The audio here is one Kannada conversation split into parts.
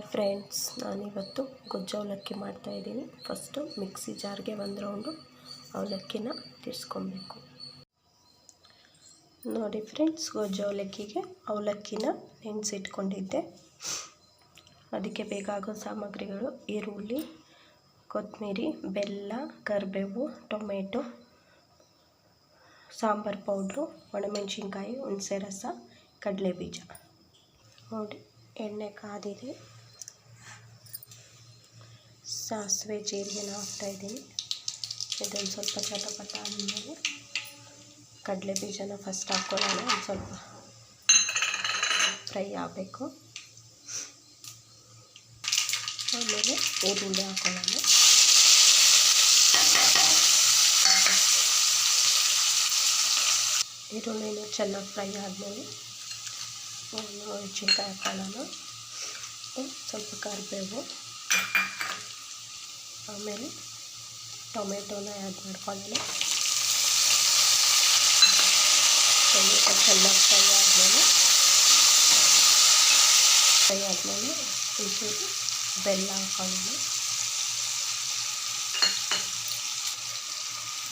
ಹಾಯ್ ಫ್ರೆಂಡ್ಸ್, ನಾನಿವತ್ತು ಗೊಜ್ಜು ಅವಲಕ್ಕಿ ಮಾಡ್ತಾಯಿದ್ದೀನಿ ಫಸ್ಟು ಮಿಕ್ಸಿ ಜಾರ್ಗೆ ಒಂದು ರೌಂಡು ಅವಲಕ್ಕಿನ ತಿರ್ಸ್ಕೊಬೇಕು. ನೋಡಿ ಫ್ರೆಂಡ್ಸ್ ಗೊಜ್ಜು ಅವಲಕ್ಕಿಗೆ ಅವಲಕ್ಕಿನ ನೆನೆಸಿಟ್ಕೊಂಡಿದ್ದೆ. ಅದಕ್ಕೆ ಬೇಕಾಗೋ ಸಾಮಗ್ರಿಗಳು ಈರುಳ್ಳಿ ಕೊತ್ತಂಬರಿ ಬೆಲ್ಲ, ಕರಿಬೇವು, ಟೊಮೆಟೊ, ಸಾಂಬಾರು ಪೌಡ್ರು, ಒಣಮೆಣಸಿನ್ಕಾಯಿ, ಹುಣಸೆ ರಸ ಕಡಲೆ ಬೀಜ ನೋಡಿ, ಎಣ್ಣೆ ಕಾದಿದೆ. ಸಾಸಿವೆ ಜೀರಿಗೆನ ಹಾಕ್ತಾಯಿದ್ದೀನಿ ಇದೊಂದು ಸ್ವಲ್ಪ ಚಟಪಟ ಆದಮೇಲೆ ಕಡಲೆ ಬೀಜನ ಫಸ್ಟ್ ಹಾಕ್ಕೊಳ್ಳೋಣ ಒಂದು ಸ್ವಲ್ಪ ಫ್ರೈ ಆಗಬೇಕು. ಆಮೇಲೆ ಈರುಳ್ಳಿ ಹಾಕ್ಕೊಳ್ಳೋಣ ಈರುಳ್ಳಿನೂ ಚೆನ್ನಾಗಿ ಫ್ರೈ ಆದಮೇಲೆ ಮೆಣಸಿನ್ಕಾಯಿ ಹಾಕೊಳ್ಳೋಣ. ಸ್ವಲ್ಪ ಕರಿಬೇವು. ಆಮೇಲೆ ಟೊಮೆಟೊನ ಆ್ಯಡ್ ಮಾಡ್ಕೊಳ್ಳೋಣ ಟೊಮೆಟೊ ಚೆನ್ನಾಗಿ ಫ್ರೈ ಆದಮೇಲೆ ಫ್ರೈ ಆದಮೇಲೆ ಒಂಚೂರು ಬೆಲ್ಲ ಹಾಕೊಳ್ಳೋಣ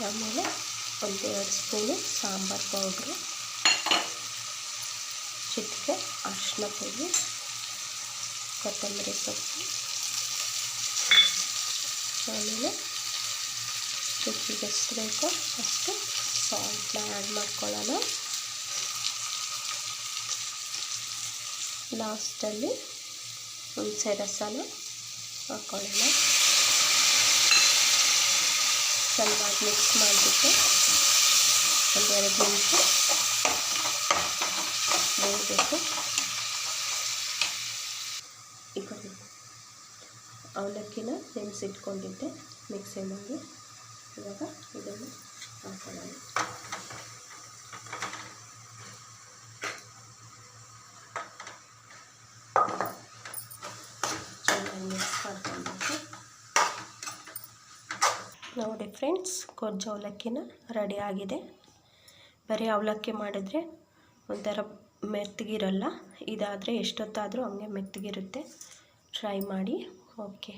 ಆಮೇಲೆ ಒಂದೆರಡು ಸ್ಪೂನು ಸಾಂಬಾರು ಪೌಡ್ರು ಚಿಟಿಕೆ ಅರಿಶಿನ ಪುಡಿ ಕೊತ್ತಂಬರಿ ಸೊಪ್ಪು ಆಮೇಲೆ ರುಚಿಗೆ ಎಷ್ಟು ಬೇಕೋ ಅಷ್ಟು ಸಾಲ್ಟ್ನ ಆ್ಯಡ್ ಮಾಡ್ಕೊಳ್ಳೋಣ ಲಾಸ್ಟಲ್ಲಿ ಹುಣಸೆ ರಸನ ಹಾಕ್ಕೊಳ್ಳೋಣ ಚೆನ್ನಾಗಿ ಮಿಕ್ಸ್ ಮಾಡಿಬಿಟ್ಟು ಒಂದೆರಡು ನಿಮಿಷ ಅವಲಕ್ಕಿನ ನೆನೆಸಿಟ್ಕೊಂಡಿದ್ದೆ ಮಿಕ್ಸಿ ಮಾಡಿ. ಇವಾಗ ಇದನ್ನು ಹಾಕೊಳ್ಳೋಣ. ಚೆನ್ನಾಗಿ ಮಿಕ್ಸ್ ನೋಡಿ ಫ್ರೆಂಡ್ಸ್ ಗೊಜ್ಜು ಅವಲಕ್ಕಿನ ರೆಡಿ ಆಗಿದೆ. ಬರೀ ಅವಲಕ್ಕಿ ಮಾಡಿದ್ರೆ ಒಂಥರ ಮೆತ್ತಗಿರಲ್ಲ. ಇದಾದರೆ ಎಷ್ಟೊತ್ತಾದರೂ ಹಂಗೆ ಮೆತ್ತಗಿರುತ್ತೆ. ಟ್ರೈ ಮಾಡಿ. ಓಕೆ